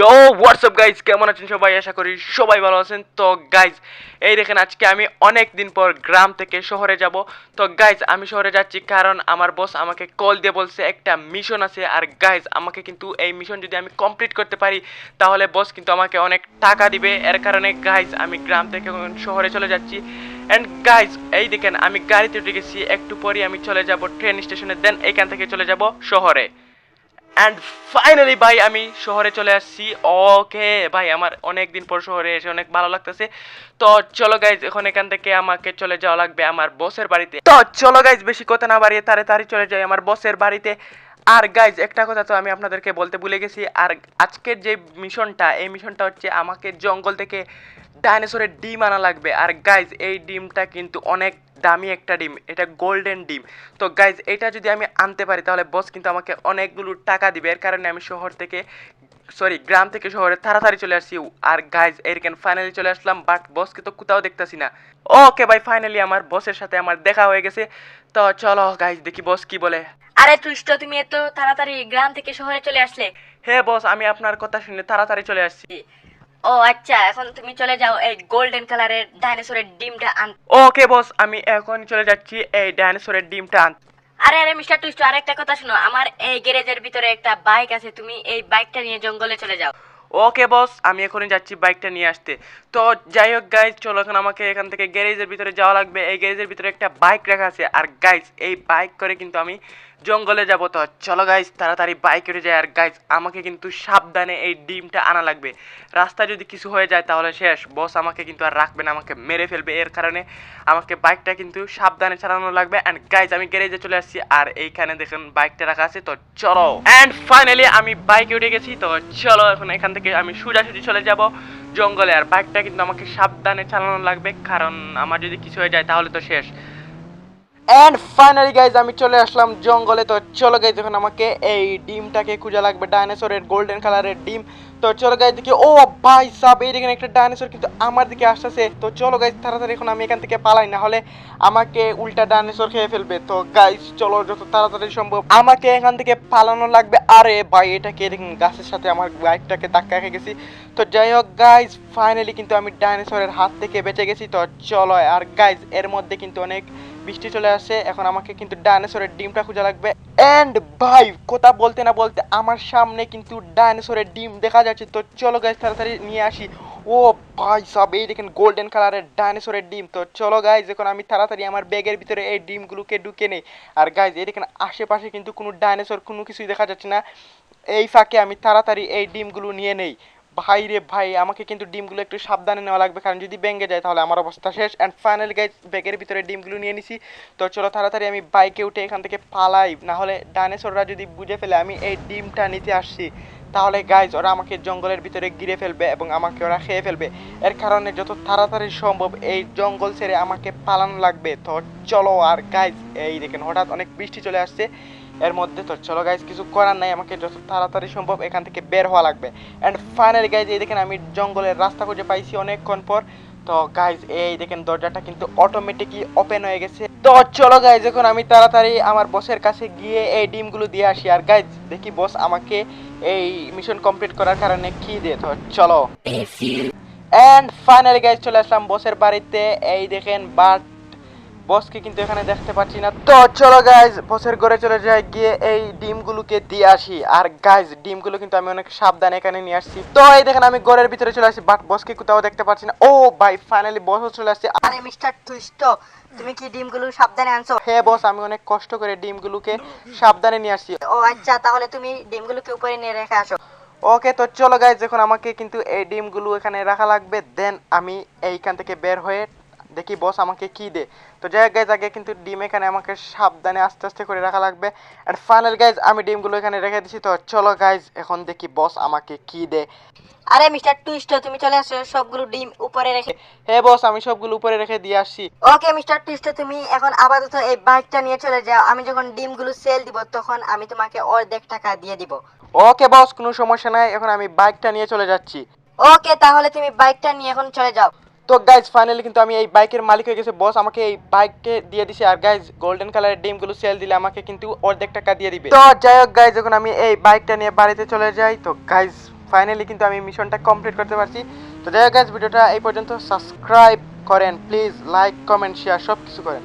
ইয়ো WhatsApp guys কেমন আছেন সবাই? আশা করি সবাই ভালো আছেন। তো গাইজ এই দেখেন, আজকে আমি অনেক দিন পর গ্রাম থেকে শহরে যাব। তো গাইজ আমি শহরে যাচ্ছি কারণ আমার বস আমাকে কল দিয়ে বলছে, একটা মিশন আছে। আর গাইজ আমাকে কিন্তু এই মিশন যদি আমি কমপ্লিট করতে পারি, তাহলে বস কিন্তু আমাকে অনেক টাকা দিবে। এর কারণে গাইজ আমি গ্রাম থেকে শহরে চলে যাচ্ছি। অ্যান্ড গাইজ এই দেখেন, আমি গাড়িতে উঠে গেছি। একটু পরই আমি চলে যাব ট্রেন স্টেশনে দেন এখান থেকে চলে যাব শহরে। অ্যান্ড ফাইনালি ভাই, আমি শহরে চলে আসছি। ওকে ভাই, আমার অনেক দিন পর শহরে এসে অনেক ভালো লাগতেছে। তো চলো গাইজ এখন এখান থেকে আমাকে চলে যাওয়া লাগবে আমার বসের বাড়িতে। তো চলো গাইজ বেশি কথা না বাড়িয়ে তাড়াতাড়ি চলে যাই আমার বসের বাড়িতে। আর গাইজ একটা কথা তো আমি আপনাদেরকে বলতে ভুলে গেছি। আর আজকের যে মিশনটা এই মিশনটা হচ্ছে আমাকে জঙ্গল থেকে ডাইনোসরের ডিম আনা লাগবে। আর গাইজ এই ডিমটা কিন্তু অনেক দামি একটা ডিম। এটা গোল্ডেন ডিম। তো গাইজ এটা যদি আমি আনতে পারি তাহলে বস কিন্তু আমাকে অনেকগুলো টাকা দিবে। এর কারণে আমি শহর থেকে সরি গ্রাম থেকে শহরে তাড়াতাড়ি চলে আসছি। আর গাইজ এরকেন ফাইনালি চলে আসলাম বাট বসকে তো কোথাও দেখতাছি না। ওকে ভাই ফাইনালি আমার বসের সাথে আমার দেখা হয়ে গেছে। তো চলো গাইজ দেখি বস কি বলে। আরে তুষ্ট তুমি এত তাড়াতাড়ি গ্রাম থেকে শহরে চলে আসলে। হে বস আমি আপনার কথা শুনে তাড়াতাড়ি চলে আসছি। ও আচ্ছা এখন তুমি চলে যাও এই গোল্ডেন কালারের ডাইনোসরের ডিমটা আন ওকে বস আমি এখন চলে যাচ্ছি এই ডাইনোসরের ডিমটা আনতে আরে আরে মিস্টার টুইস্ট আরেকটা কথা শুনো আমার এই গ্যারেজের ভিতরে একটা বাইক আছে তুমি এই বাইকটা নিয়ে জঙ্গলে চলে যাও। ওকে বস আমি এখনই যাচ্ছি বাইকটা নিয়ে আসতে। তো যাই হোক গাইজ চলো এখন আমাকে এখান থেকে গ্যারেজের ভিতরে যাওয়া লাগবে। এই গ্যারেজের ভিতরে একটা বাইক রাখা আছে। আর গাইজ এই বাইক করে কিন্তু আমি জঙ্গলে যাব তো। চলো গাইজ তাড়াতাড়ি বাইক উঠে যায় আর গাইজ আমাকে কিন্তু সাবধানে এই ডিমটা আনা লাগবে। রাস্তায় যদি কিছু হয়ে যায় তাহলে শেষ। বস আমাকে কিন্তু আর রাখবে না, আমাকে মেরে ফেলবে। এর কারণে আমাকে বাইকটা কিন্তু সাবধানে চালানো লাগবে। অ্যান্ড গাইজ আমি গ্যারেজে চলে আসছি। আর এইখানে দেখুন বাইকটা রাখা আছে। তো চলো। অ্যান্ড ফাইনালি আমি বাইকে উঠে গেছি। তো চলো, এখন এখান থেকে আমি সোজাসুজি চলে যাব জঙ্গলে। আর বাইকটা কিন্তু আমাকে সাবধানে চালানো লাগবে। কারণ আমার যদি কিছু হয়ে যায় তাহলে তো শেষ। অ্যান্ড ফাইনালি গাইজ আমি চলে আসলাম জঙ্গলে। তো চলো গাইজ এখন আমাকে এই ডিমটাকে খুঁজে লাগবে। ডাইনোসরের গোল্ডেন কালারের ডিম। তো চলো গাইজ দেখি। ও ভাই সাব, এই দেখেন একটা ডাইনোসর কিন্তু আমার দিকে আসতেছে। তো চলো গাইজ তাড়াতাড়ি এখন আমি এখান থেকে পালাই, না হলে আমাকে উল্টা ডাইনোসর খেয়ে ফেলবে। তো গাইজ চলো, যত তাড়াতাড়ি সম্ভব আমাকে এখান থেকে পালানো লাগবে। আরে ভাই এটাকে দেখুন? গাছের সাথে আমার বাইকটাকে ধাক্কা খেয়ে গেছি। তো যাই হোক গাইজ ফাইনালি কিন্তু আমি ডাইনোসরের হাত থেকে বেঁচে গেছি। তো চলো, আর গাইজ এর মধ্যে কিন্তু অনেক বৃষ্টি চলে আসে, এখন আমাকে কিন্তু ডাইনোসরের ডিমটা খুঁজে লাগবে। এন্ড ভাই, কথা বলতে না বলতে আমার সামনে কিন্তু ডাইনোসরের ডিম দেখা যাচ্ছে। তো চলো গাইজ তাড়াতাড়ি নিয়ে আসি। ও ভাই সব, এই দেখেন গোল্ডেন কালারের ডাইনোসরের ডিম। তো চলো গাইজ এখন আমি তাড়াতাড়ি আমার ব্যাগের ভিতরে এই ডিমগুলোকে ঢুকে নেই। আর গাইজ এই দেখেন আশেপাশে কিন্তু কোনো ডাইনোসর কোনো কিছুই দেখা যাচ্ছে না। এই ফাঁকে আমি তাড়াতাড়ি এই ডিমগুলো নিয়ে নেই। ভাই রে ভাই, আমাকে কিন্তু ডিমগুলো একটু সাবধানে নেওয়া লাগবে, কারণ যদি ভেঙে যায় তাহলে আমার অবস্থা শেষ। অ্যান্ড ফাইনালি গাইজ ব্যাগের ভিতরে ডিমগুলো নিয়ে নিছি। তো চলো তাড়াতাড়ি আমি বাইকে উঠে এখান থেকে পালাই। নাহলে ডাইনোসররা যদি বুঝে ফেলে আমি এই ডিমটা নিতে আসছি, তাহলে গাইজ ওরা আমাকে জঙ্গলের ভিতরে গিরে ফেলবে এবং আমাকে ওরা খেয়ে ফেলবে। এর কারণে যত তাড়াতাড়ি সম্ভব এই জঙ্গল ছেড়ে আমাকে পালানো লাগবে। তো চলো আর গাইজ এই দেখেন হঠাৎ অনেক বৃষ্টি চলে আসছে। এর মধ্যে তো চলো গাইজ কিছু করার নাই আমাকে যত তাড়াতাড়ি সম্ভব এখান থেকে বের হওয়া লাগবে। অ্যান্ড ফাইনালি গাইজ এই দেখেন আমি জঙ্গলের রাস্তা খুঁজে পাইছি অনেকক্ষণ পর। তো গাইজ এই দেখেন দরজাটা কিন্তু অটোমেটিকই ওপেন হয়ে গেছে। তো চলো গাইজ এখন আমি তাড়াতাড়ি আমার বসের কাছে গিয়ে এই ডিমগুলো দিয়ে আসি। আর গাইজ দেখি বস আমাকে এই মিশন কমপ্লিট করার কারণে কি দিয়ে তো চলো। অ্যান্ড ফাইনালি গাইজ চলে আসলাম বসের বাড়িতে। এই দেখেন বাট বসকে কিন্তু এখানে দেখতে পাচ্ছি না। তো চলো গাইজ বসের ঘরে চলে যাই গিয়ে এই ডিমগুলোকে দিয়ে আসি। আর গাইজ ডিমগুলো কিন্তু আমি অনেক সাবধানে এখানে নিয়ে আসছি। তো এই দেখেন আমি ঘরের ভিতরে চলে আসি বাট বসকে কোথাও দেখতে পাচ্ছি না। ও ভাই ফাইনালি বসও চলে আসছে। আরে মিস্টার টুইস্ট তুমি কি ডিমগুলো সাবধানে আনছো? হ্যাঁ বস আমি অনেক কষ্ট করে ডিমগুলোকে সাবধানে নিয়ে আসছি। ও আচ্ছা তাহলে তুমি ডিমগুলোকে উপরে নিয়ে রেখে আসো। ওকে তো চলো গাইজ এখন আমাকে কিন্তু এই ডিমগুলো এখানে রাখা লাগবে। দেন আমি এইখান থেকে বের হয়ে দেখি বস আমাকে কি দে। তো যাই হোক গাইজ আগে কিন্তু ডিম এখানে আমাকে সাবধানে আস্তে আস্তে করে রাখা লাগবে। অ্যান্ড ফাইনাল গাইজ আমি ডিমগুলো এখানে রেখে দিছি। তো চলো গাইজ এখন দেখি বস আমাকে কি দে। আরে মিস্টার টুইস্ট তুমি চলে আসো সবগুলো ডিম উপরে রেখে হে বস আমি সবগুলো উপরে রেখে দিয়ে আসছি। ওকে মিস্টার টুইস্ট তুমি এখন আপাতত এই বাইকটা নিয়ে চলে যাও। আমি যখন ডিমগুলো সেল দিব তখন আমি তোমাকে অর্ধেক টাকা দিয়ে দিব। ওকে বস কোনো সমস্যা নাই। এখন আমি বাইকটা নিয়ে চলে যাচ্ছি। ওকে তাহলে তুমি বাইকটা নিয়ে এখন চলে যাও। তো গাইজ ফাইনালি কিন্তু আমি এই বাইকের মালিক হয়ে গেছে। বস আমাকে এই বাইককে দিয়ে দিছে। আর গাইজ গোল্ডেন কালারের ডিমগুলো সেল দিলে আমাকে কিন্তু অর্ধেক টাকা দিয়ে দিবে। তো যাই হোক গাইজ যখন আমি এই বাইকটা নিয়ে বাড়িতে চলে যাই। তো গাইজ ফাইনালি কিন্তু আমি মিশনটা কমপ্লিট করতে পারছি। তো যাই হোক গাইজ ভিডিওটা এই পর্যন্ত সাবস্ক্রাইব করেন। প্লিজ লাইক কমেন্ট শেয়ার সব কিছু করেন।